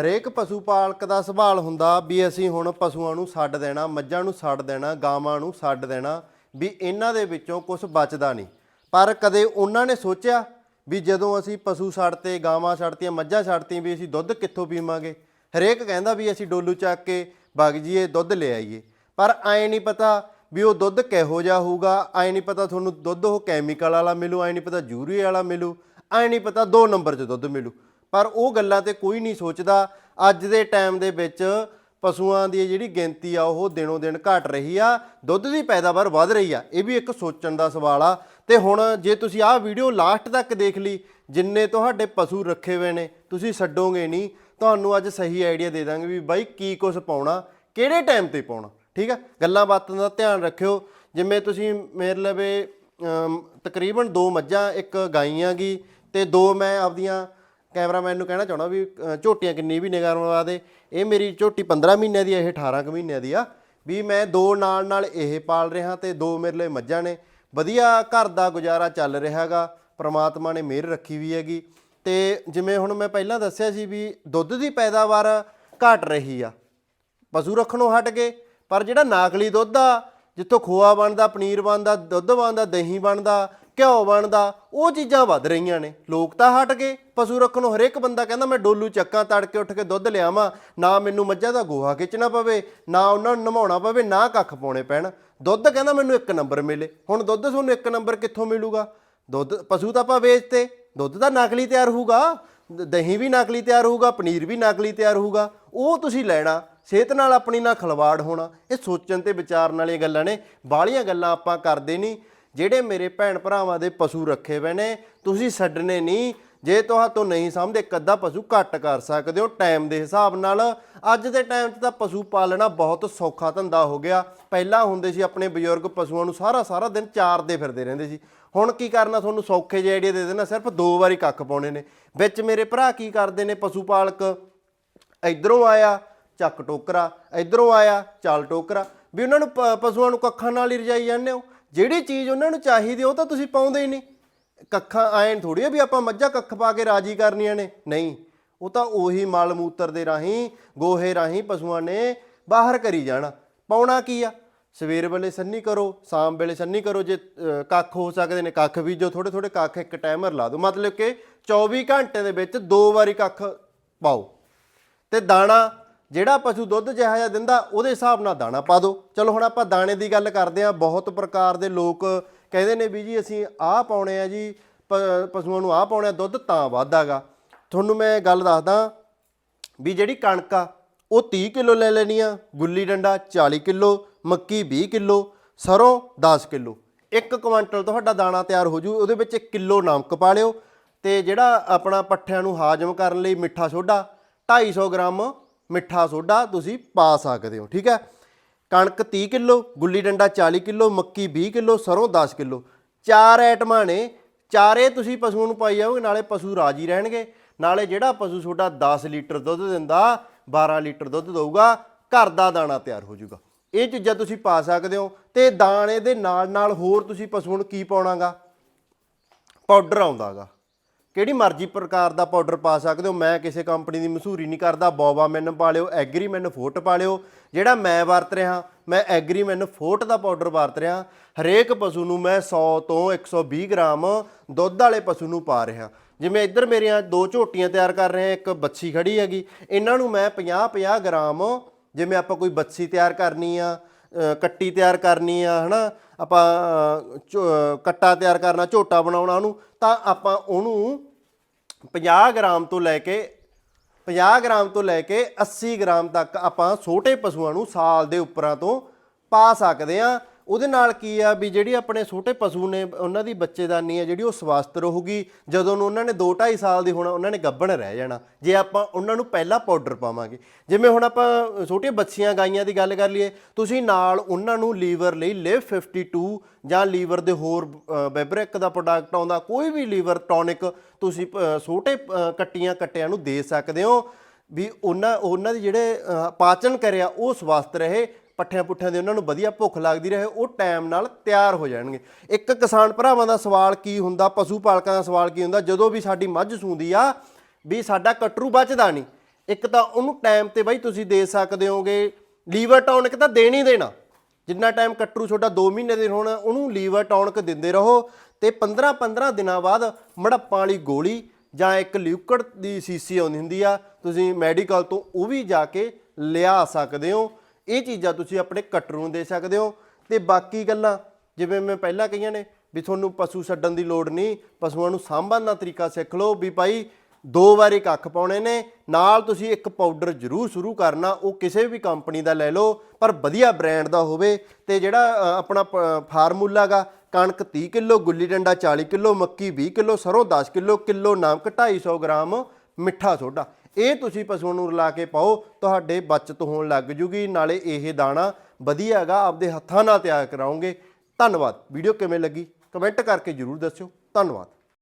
ਹਰੇਕ ਪਸ਼ੂ ਪਾਲਕ ਦਾ ਸਵਾਲ ਹੁੰਦਾ ਵੀ ਅਸੀਂ ਹੁਣ ਪਸ਼ੂਆਂ ਨੂੰ ਛੱਡ ਦੇਣਾ, ਮੱਝਾਂ ਨੂੰ ਛੱਡ ਦੇਣਾ, ਗਾਵਾਂ ਨੂੰ ਛੱਡ ਦੇਣਾ, ਵੀ ਇਹਨਾਂ ਦੇ ਵਿੱਚੋਂ ਕੁਝ ਬਚਦਾ ਨਹੀਂ। ਪਰ ਕਦੇ ਉਹਨਾਂ ਨੇ ਸੋਚਿਆ ਵੀ ਜਦੋਂ ਅਸੀਂ ਪਸ਼ੂ ਛੱਡਤੇ, ਗਾਵਾਂ ਛੱਡਤੀਆਂ, ਮੱਝਾਂ ਛੱਡਤੀਆਂ ਵੀ ਅਸੀਂ ਦੁੱਧ ਕਿੱਥੋਂ ਪੀਵਾਂਗੇ? ਹਰੇਕ ਕਹਿੰਦਾ ਵੀ ਅਸੀਂ ਡੋਲੂ ਚੱਕ ਕੇ ਵਗ ਜੀਏ ਦੁੱਧ ਲੈ ਆਈਏ। ਪਰ ਐ ਨਹੀਂ ਪਤਾ ਵੀ ਉਹ ਦੁੱਧ ਕਿਹੋ ਜਿਹਾ ਹੋਊਗਾ, ਐ ਨਹੀਂ ਪਤਾ ਤੁਹਾਨੂੰ ਦੁੱਧ ਉਹ ਕੈਮੀਕਲ ਵਾਲਾ ਮਿਲੂ, ਐ ਨਹੀਂ ਪਤਾ ਜੂਰੀ ਵਾਲਾ ਮਿਲੂ, ਐ ਨਹੀਂ ਪਤਾ ਦੋ ਨੰਬਰ 'ਚ ਦੁੱਧ ਮਿਲੂ। ਪਰ ਉਹ ਗੱਲਾਂ ਤੇ ਕੋਈ ਨਹੀਂ ਸੋਚਦਾ। ਅੱਜ ਦੇ ਟਾਈਮ ਦੇ ਵਿੱਚ ਪਸ਼ੂਆਂ ਦੀ ਜਿਹੜੀ ਗਿਣਤੀ ਆ, ਉਹ ਦਿਨੋਂ ਦਿਨ ਘਟ ਰਹੀ ਆ। ਦੁੱਧ ਦੀ ਪੈਦਾਵਾਰ ਵਧ ਰਹੀ ਆ, ਇਹ ਵੀ ਇੱਕ ਸੋਚਣ ਦਾ ਸਵਾਲ ਆ। ਤੇ ਹੁਣ ਜੇ ਤੁਸੀਂ ਆਹ ਵੀਡੀਓ ਲਾਸਟ ਤੱਕ ਦੇਖ ਲਈ, ਜਿੰਨੇ ਤੁਹਾਡੇ ਪਸ਼ੂ ਰੱਖੇ ਹੋਏ ਨੇ, ਤੁਸੀਂ ਛੱਡੋਗੇ ਨਹੀਂ। ਤੁਹਾਨੂੰ ਅੱਜ ਸਹੀ ਆਈਡੀਆ ਦੇ ਦਾਂਗੇ ਵੀ ਬਾਈ ਕੀ ਕੁਝ ਪਾਉਣਾ, ਕਿਹੜੇ ਟਾਈਮ ਤੇ ਪਾਉਣਾ, ਠੀਕ ਆ? ਗੱਲਾਂ ਬਾਤਾਂ ਦਾ ਧਿਆਨ ਰੱਖਿਓ। ਜਿਵੇਂ ਤੁਸੀਂ ਮੇਰੇ ਲਵੇ ਤਕਰੀਬਨ ਦੋ ਮੱਝਾਂ, ਇੱਕ ਗਾਈਆਂ ਗੀ, ਤੇ ਦੋ ਮੈਂ ਆਪਦੀਆਂ ਕੈਮਰਾਮੈਨ ਨੂੰ ਕਹਿਣਾ ਚਾਹਣਾ ਵੀ ਝੋਟੀਆਂ ਕਿੰਨੀ ਵੀ ਨਿਗਾਹ ਮਰਵਾ ਦੇ। ਇਹ ਮੇਰੀ ਝੋਟੀ 15 ਮਹੀਨਿਆਂ ਦੀ ਇਹ 18 ਕੁ ਮਹੀਨਿਆਂ ਦੀ ਆ। ਵੀ ਮੈਂ ਦੋ ਨਾਲ ਨਾਲ ਇਹ ਪਾਲ ਰਿਹਾ ਤੇ ਦੋ ਮੇਰੇ ਲਈ ਮੱਝਾਂ ਨੇ। ਵਧੀਆ ਘਰ ਦਾ ਗੁਜ਼ਾਰਾ ਚੱਲ ਰਿਹਾਗਾ। ਪ੍ਰਮਾਤਮਾ ਨੇ ਮਿਹਰ ਰੱਖੀ ਵੀ ਹੈਗੀ। ਤੇ ਜਿਵੇਂ ਹੁਣ ਮੈਂ ਪਹਿਲਾਂ ਦੱਸਿਆ ਸੀ ਵੀ ਦੁੱਧ ਦੀ ਪੈਦਾਵਾਰ ਘਟ ਰਹੀ ਆ। ਪਸ਼ੂ ਰੱਖਣੋਂ ਹਟ ਗਏ। ਪਰ ਜਿਹੜਾ ਨਾਕਲੀ ਦੁੱਧ ਆ, ਜਿੱਥੋਂ ਖੋਆ ਬਣਦਾ, ਪਨੀਰ ਬਣਦਾ, ਦੁੱਧ ਬਣਦਾ, ਦਹੀਂ ਬਣਦਾ ਘਿਓ ਬਣਦਾ, ਉਹ ਚੀਜ਼ਾਂ ਵੱਧ ਰਹੀਆਂ ਨੇ। ਲੋਕ ਤਾਂ ਹਟ ਗਏ। ਪਸ਼ੂ ਰੱਖਣ ਨੂੰ ਹਰੇਕ ਬੰਦਾ ਕਹਿੰਦਾ, ਮੈਂ ਡੋਲੂ ਚੱਕਾਂ ਤੜਕੇ ਉੱਠ ਕੇ ਦੁੱਧ ਲਿਆਵਾਂ। ਨਾ ਮੈਨੂੰ ਮੱਝਾਂ ਦਾ ਗੋਹਾ ਖਿੱਚਣਾ ਪਵੇ, ਨਾ ਉਹਨਾਂ ਨੂੰ ਨਮਾਉਣਾ ਪਵੇ, ਨਾ ਕੱਖ ਪਾਉਣੇ ਪੈਣ। ਦੁੱਧ ਕਹਿੰਦਾ, ਮੈਨੂੰ ਇੱਕ ਨੰਬਰ ਮਿਲੇ। ਹੁਣ ਦੁੱਧ ਤੁਹਾਨੂੰ ਇੱਕ ਨੰਬਰ ਕਿੱਥੋਂ ਮਿਲੂਗਾ? ਦੁੱਧ, ਪਸ਼ੂ ਤਾਂ ਆਪਾਂ ਵੇਚਤੇ। ਦੁੱਧ ਤਾਂ ਨਕਲੀ ਤਿਆਰ ਹੋਊਗਾ। ਦਹੀਂ ਵੀ ਨਕਲੀ ਤਿਆਰ ਹੋਊਗਾ, ਪਨੀਰ ਵੀ ਨਕਲੀ ਤਿਆਰ ਹੋਊਗਾ। ਉਹ ਤੁਸੀਂ ਲੈਣਾ। ਸਿਹਤ ਨਾਲ ਆਪਣੀ ਨਾਲ ਖਲਵਾੜ ਹੋਣਾ। ਇਹ ਸੋਚਣ ਤੇ ਵਿਚਾਰਨ ਵਾਲੀਆਂ ਗੱਲਾਂ ਨੇ। ਬਾਹਲੀਆਂ ਗੱਲਾਂ ਆਪਾਂ ਕਰਦੇ ਨਹੀਂ। ਜਿਹੜੇ ਮੇਰੇ ਭੈਣ ਭਰਾਵਾਂ ਦੇ ਪਸ਼ੂ ਰੱਖੇ ਹੋਏ ਨੇ, ਤੁਸੀਂ ਛੱਡਣੇ ਨਹੀਂ। ਜੇ ਤੁਹਾਤੋਂ ਨਹੀਂ ਸਮਝਦੇ ਇੱਕ ਅੱਧਾ ਪਸ਼ੂ ਘੱਟ ਕਰ ਸਕਦੇ ਹੋ ਟਾਈਮ ਦੇ ਹਿਸਾਬ ਨਾਲ। ਅੱਜ ਦੇ ਟਾਈਮ 'ਚ ਤਾਂ ਪਸ਼ੂ ਪਾਲਣਾ ਬਹੁਤ ਸੌਖਾ ਧੰਦਾ ਹੋ ਗਿਆ। ਪਹਿਲਾਂ ਹੁੰਦੇ ਸੀ ਆਪਣੇ ਬਜ਼ੁਰਗ ਪਸ਼ੂਆਂ ਨੂੰ ਸਾਰਾ ਸਾਰਾ ਦਿਨ ਚਾਰਦੇ ਫਿਰਦੇ ਰਹਿੰਦੇ ਸੀ। ਹੁਣ ਕੀ ਕਰਨਾ, ਤੁਹਾਨੂੰ ਸੌਖੇ ਜਿਹੇ ਆਈਡੀਆ ਦੇ ਦੇਣਾ, ਸਿਰਫ ਦੋ ਵਾਰੀ ਕੱਖ ਪਾਉਣੇ ਨੇ। ਵਿੱਚ ਮੇਰੇ ਭਰਾ ਕੀ ਕਰਦੇ ਨੇ, ਪਸ਼ੂ ਪਾਲਕ ਇਧਰੋਂ ਆਇਆ, ਚੱਕ ਟੋਕਰਾ, ਇਧਰੋਂ ਆਇਆ, ਚੱਲ ਟੋਕਰਾ। ਵੀ ਉਹਨਾਂ ਨੂੰ ਪਸ਼ੂਆਂ ਨੂੰ ਕੱਖਾਂ ਨਾਲ ਹੀ ਰਜਾਈ ਜਾਂਦੇ ਹੋ। ਜਿਹੜੀ ਚੀਜ਼ ਉਹਨਾਂ ਨੂੰ ਚਾਹੀਦੀ ਉਹ ਤਾਂ ਤੁਸੀਂ ਪਾਉਂਦੇ ਹੀ ਨਹੀਂ। ਕੱਖਾਂ ਐਂ ਥੋੜੀ ਵੀ ਆਪਾਂ ਮੱਝਾਂ ਕੱਖ ਪਾ ਕੇ ਰਾਜੀ ਕਰਨੀਆਂ ਨੇ। ਨਹੀਂ, ਉਹ ਤਾਂ ਉਹੀ ਮਲ ਮੂਤਰ ਦੇ ਰਾਹੀਂ, ਗੋਹੇ ਰਾਹੀਂ ਪਸ਼ੂਆਂ ਨੇ ਬਾਹਰ ਕਰੀ ਜਾਣਾ। ਪਾਉਣਾ ਕੀ ਆ? ਸਵੇਰ ਵੇਲੇ ਸੰਨੀ ਕਰੋ, ਸ਼ਾਮ ਵੇਲੇ ਸੰਨੀ ਕਰੋ, ਜੇ ਕੱਖ ਹੋ ਸਕਦੇ ਨੇ, ਕੱਖ ਬੀਜੋ ਥੋੜੇ ਥੋੜੇ ਕੱਖ ਇੱਕ ਟਾਈਮਰ ਲਾ ਦਿਓ। ਮਤਲਬ ਕਿ 24 ਘੰਟੇ ਦੇ ਵਿੱਚ ਦੋ ਵਾਰੀ ਕੱਖ ਪਾਓ। ਤੇ ਦਾਣਾ ਜਿਹੜਾ ਪਸ਼ੂ ਦੁੱਧ ਜਿਹਾ ਜਿਹਾ ਦਿੰਦਾ, ਉਹਦੇ ਹਿਸਾਬ ਨਾਲ ਦਾਣਾ ਪਾ ਦਿਓ। ਚਲੋ ਹੁਣ ਆਪਾਂ ਦਾਣੇ ਦੀ ਗੱਲ ਕਰਦੇ ਹਾਂ। ਬਹੁਤ ਪ੍ਰਕਾਰ ਦੇ ਲੋਕ ਕਹਿੰਦੇ ਨੇ ਵੀ ਜੀ, ਅਸੀਂ ਆਹ ਪਾਉਣੇ ਆ ਜੀ ਪਸ਼ੂਆਂ ਨੂੰ ਆਹ ਪਾਉਣੇ ਆ ਦੁੱਧ ਤਾਂ ਵੱਧਦਾਗਾ ਤੁਹਾਨੂੰ ਮੈਂ ਗੱਲ ਦੱਸਦਾ ਵੀ ਜਿਹੜੀ ਕਣਕ ਆ, ਉਹ 30 ਕਿਲੋ ਲੈ ਲੈਣੀ ਆ। ਗੁੱਲੀ ਡੰਡਾ 40 ਕਿਲੋ, ਮੱਕੀ 20 ਕਿਲੋ, ਸਰੋਂ 10 ਕਿਲੋ। ਇੱਕ ਕੁਆਂਟਲ ਤੁਹਾਡਾ ਦਾਣਾ ਤਿਆਰ ਹੋ ਜੂ, ਉਹਦੇ ਵਿੱਚ 1 ਕਿਲੋ ਨਮਕ ਪਾ ਲਿਓ ਤੇ ਜਿਹੜਾ ਆਪਣਾ ਪੱਠਿਆਂ ਨੂੰ ਹਾਜ਼ਮ ਕਰਨ ਲਈ ਮਿੱਠਾ ਸੋਡਾ 250 ਗ੍ਰਾਮ ਮਿੱਠਾ ਸੋਡਾ ਤੁਸੀਂ ਪਾ ਸਕਦੇ ਹੋ, ਠੀਕ ਹੈ? ਕਣਕ 30 ਕਿਲੋ, ਗੁੱਲੀ ਡੰਡਾ 40 ਕਿਲੋ, ਮੱਕੀ 20 ਕਿਲੋ, ਸਰੋਂ 10 ਕਿਲੋ। ਚਾਰ ਐਟਮਾਂ ਨੇ, ਚਾਰੇ ਤੁਸੀਂ ਪਸ਼ੂ ਨੂੰ ਪਾਈ ਜਾਓਗੇ, ਨਾਲੇ ਪਸ਼ੂ ਰਾਜੀ ਰਹਿਣਗੇ। ਨਾਲੇ ਜਿਹੜਾ ਪਸ਼ੂ ਤੁਹਾਡਾ 10 ਲੀਟਰ ਦੁੱਧ ਦਿੰਦਾ 12 ਲੀਟਰ ਦੁੱਧ ਦਊਗਾ, ਘਰ ਦਾ ਦਾਣਾ ਤਿਆਰ ਹੋ ਜਾਊਗਾ। ਇਹ ਚੀਜ਼ਾਂ ਤੁਸੀਂ ਪਾ ਸਕਦੇ ਹੋ ਤੇ ਦਾਣੇ ਦੇ ਨਾਲ ਨਾਲ ਹੋਰ ਤੁਸੀਂ ਪਸ਼ੂ ਨੂੰ ਕੀ ਪਾਉਣਾਗਾ? ਪਾਊਡਰ ਆਉਂਦਾਗਾ। ਕਿਹੜੀ ਮਰਜ਼ੀ ਪ੍ਰਕਾਰ ਦਾ ਪਾਊਡਰ ਪਾ ਸਕਦੇ ਹੋ? ਮੈਂ ਕਿਸੇ ਕੰਪਨੀ ਦੀ ਮਸ਼ਹੂਰੀ ਨਹੀਂ ਕਰਦਾ। ਬੋਬਾ ਮੈਨ ਪਾ ਲਿਓ ਐਗਰੀ ਮੈਨ ਫੋਰਟ ਪਾ ਲਿਓ ਜਿਹੜਾ ਮੈਂ ਵਰਤ ਰਿਹਾ, ਮੈਂ ਐਗਰੀ ਮੈਨ ਫੋਰਟ ਦਾ ਪਾਊਡਰ ਵਰਤ ਰਿਹਾ। ਹਰੇਕ ਪਸ਼ੂ ਨੂੰ ਮੈਂ 100 ਤੋਂ 120 ਗ੍ਰਾਮ ਦੁੱਧ ਵਾਲੇ ਪਸ਼ੂ ਨੂੰ ਪਾ ਰਿਹਾ। ਜਿਵੇਂ ਇੱਧਰ ਮੇਰੀਆਂ ਦੋ ਝੋਟੀਆਂ ਤਿਆਰ ਕਰ ਰਹੇ ਹਾਂ ਇੱਕ ਬੱਚੀ ਖੜੀ ਹੈਗੀ। ਇਹਨਾਂ ਨੂੰ ਮੈਂ 50 50 ਗ੍ਰਾਮ, ਜਿਵੇਂ ਆਪਾਂ ਕੋਈ ਬੱਚੀ ਤਿਆਰ ਕਰਨੀ ਆ ਕੱਟੀ ਤਿਆਰ ਕਰਨੀ ਆ, ਹਨਾ? ਆਪਾਂ ਝੋ- ਕੱਟਾ ਤਿਆਰ ਕਰਨਾ, ਝੋਟਾ ਬਣਾਉਣਾ ਉਹਨੂੰ, ਤਾਂ ਆਪਾਂ ਉਹਨੂੰ 50 ਗ੍ਰਾਮ ਤੋਂ ਲੈ ਕੇ 50 ਗ੍ਰਾਮ ਤੋਂ ਲੈ ਕੇ 80 ਗ੍ਰਾਮ ਤੱਕ ਆਪਾਂ ਛੋਟੇ ਪਸ਼ੂਆਂ ਨੂੰ ਸਾਲ ਦੇ ਉੱਪਰਾਂ ਤੋਂ ਪਾ ਸਕਦੇ ਆ ਉਹਦੇ ਨਾਲ ਕੀ ਆ ਵੀ ਜਿਹੜੀ ਆਪਣੇ ਛੋਟੇ ਪਸ਼ੂ ਨੇ, ਉਹਨਾਂ ਦੀ ਬੱਚੇਦਾਨੀ ਆ ਜਿਹੜੀ ਉਹ ਸਵਸਥ ਰਹੂਗੀ। ਜਦੋਂ ਨੂੰ ਉਹਨਾਂ ਨੇ 2 2.5 ਸਾਲ ਦੀ ਹੋਣਾ, ਉਹਨਾਂ ਨੇ ਗੱਭਣ ਰਹਿ ਜਾਣਾ। ਜੇ ਆਪਾਂ ਉਹਨਾਂ ਨੂੰ ਪਹਿਲਾਂ ਪਾਊਡਰ ਪਾਵਾਂਗੇ। ਜਿਵੇਂ ਹੁਣ ਆਪਾਂ ਛੋਟੀਆਂ ਬੱਚੀਆਂ ਗਾਈਆਂ ਦੀ ਗੱਲ ਕਰ ਲਈਏ, ਤੁਸੀਂ ਨਾਲ ਉਹਨਾਂ ਨੂੰ ਲੀਵਰ ਲਈ ਲਿਵ 52 ਜਾਂ ਲੀਵਰ ਦੇ ਹੋਰ ਬੈਬਰਿਕ ਦਾ ਪ੍ਰੋਡਕਟ ਆਉਂਦਾ, ਕੋਈ ਵੀ ਲੀਵਰ ਟੌਨਿਕ ਤੁਸੀਂ ਛੋਟੇ ਕੱਟੀਆਂ ਕੱਟਿਆਂ ਨੂੰ ਦੇ ਸਕਦੇ ਹੋ। ਵੀ ਉਹਨਾਂ ਉਹਨਾਂ ਦੀ ਜਿਹੜੇ ਪਾਚਨ ਕਰਿਆ ਉਹ ਸਵਸਥ ਰਹੇ ਪੱਠਿਆਂ ਪੁੱਠਿਆਂ ਦੇ ਉਹਨਾਂ ਨੂੰ ਵਧੀਆ ਭੁੱਖ ਲੱਗਦੀ ਰਹੇ, ਉਹ ਟਾਈਮ ਨਾਲ ਤਿਆਰ ਹੋ ਜਾਣਗੇ। ਇੱਕ ਕਿਸਾਨ ਭਰਾਵਾਂ ਦਾ ਸਵਾਲ ਕੀ ਹੁੰਦਾ, ਪਸ਼ੂ ਪਾਲਕਾਂ ਦਾ ਸਵਾਲ ਕੀ ਹੁੰਦਾ, ਜਦੋਂ ਵੀ ਸਾਡੀ ਮੱਝ ਸੂੰਦੀ ਆ, ਵੀ ਸਾਡਾ ਕਟਰੂ ਬਚਦਾ ਨਹੀਂ, ਇੱਕ ਤਾਂ ਉਹਨੂੰ ਟਾਈਮ ਤੇ ਬਾਈ ਤੁਸੀਂ ਦੇ ਸਕਦੇ ਹੋਗੇ, ਲੀਵਰ ਟੌਨਿਕ ਤਾਂ ਦੇਣੀ ਦੇਣਾ। ਜਿੰਨਾ ਟਾਈਮ ਕੱਟਰੂ ਛੋਟਾ 2 ਮਹੀਨੇ ਦੇ ਹੋਣਾ, ਉਹਨੂੰ ਲੀਵਰ ਟੌਨਿਕ ਦਿੰਦੇ ਰਹੋ ਤੇ 15 15 ਦਿਨਾਂ ਬਾਅਦ ਮੜੱਪਾਂ ਵਾਲੀ ਗੋਲੀ ਜਾਂ ਇੱਕ ਲਿਕਵਿਡ ਦੀ ਸੀਸੀ ਆਉਂਦੀ ਹੁੰਦੀ ਆ, ਤੁਸੀਂ ਮੈਡੀਕਲ ਤੋਂ ਉਹ ਵੀ ਜਾ ਕੇ ਲਿਆ ਸਕਦੇ ਹੋ। ਇਹ ਚੀਜ਼ਾਂ ਤੁਸੀਂ ਆਪਣੇ ਕੱਟਰੂ ਨੂੰ ਦੇ ਸਕਦੇ ਹੋ ਤੇ ਬਾਕੀ ਗੱਲਾਂ, ਜਿਵੇਂ ਮੈਂ ਪਹਿਲਾਂ ਕਹੀਆਂ ਨੇ ਵੀ ਤੁਹਾਨੂੰ ਪਸ਼ੂ ਛੱਡਣ ਦੀ ਲੋੜ ਨਹੀਂ, ਪਸ਼ੂਆਂ ਨੂੰ ਸਾਂਭਣ ਦਾ ਤਰੀਕਾ ਸਿੱਖ ਲਓ ਵੀ ਭਾਈ ਦੋ ਵਾਰੀ ਕੱਖ ਪਾਉਣੇ ਨੇ, ਨਾਲ ਤੁਸੀਂ ਇੱਕ ਪਾਊਡਰ ਜ਼ਰੂਰ ਸ਼ੁਰੂ ਕਰਨਾ, ਉਹ ਕਿਸੇ ਵੀ ਕੰਪਨੀ ਦਾ ਲੈ ਲਓ, ਪਰ ਵਧੀਆ ਬ੍ਰਾਂਡ ਦਾ ਹੋਵੇ ਤੇ ਜਿਹੜਾ ਆਪਣਾ ਪ- ਫਾਰਮੂਲਾ ਗਾ, ਕਣਕ 30 ਕਿਲੋ, ਗੁੱਲੀ ਡੰਡਾ 40 ਕਿਲੋ, ਮੱਕੀ 20 ਕਿਲੋ, ਸਰੋਂ 10 ਕਿਲੋ ਕਿਲੋ ਨਮਕ 250 ਗ੍ਰਾਮ, ਮਿੱਠਾ ਸੋਡਾ। ਇਹ ਤੁਸੀਂ ਪਸ਼ੂਆਂ ਨੂੰ ਰਲਾ ਕੇ ਪਾਓ, ਤੁਹਾਡੇ ਬਚਤ ਹੋਣ ਲੱਗ ਜੂਗੀ, ਨਾਲੇ ਇਹ ਦਾਣਾ ਵਧੀਆ ਹੈਗਾ, ਆਪਦੇ ਹੱਥਾਂ ਨਾਲ ਤਿਆਰ ਕਰਾਉਂਗੇ ਧੰਨਵਾਦ। ਵੀਡੀਓ ਕਿਵੇਂ ਲੱਗੀ? ਕਮੈਂਟ ਕਰਕੇ ਜਰੂਰ ਦੱਸਿਓ। ਧੰਨਵਾਦ।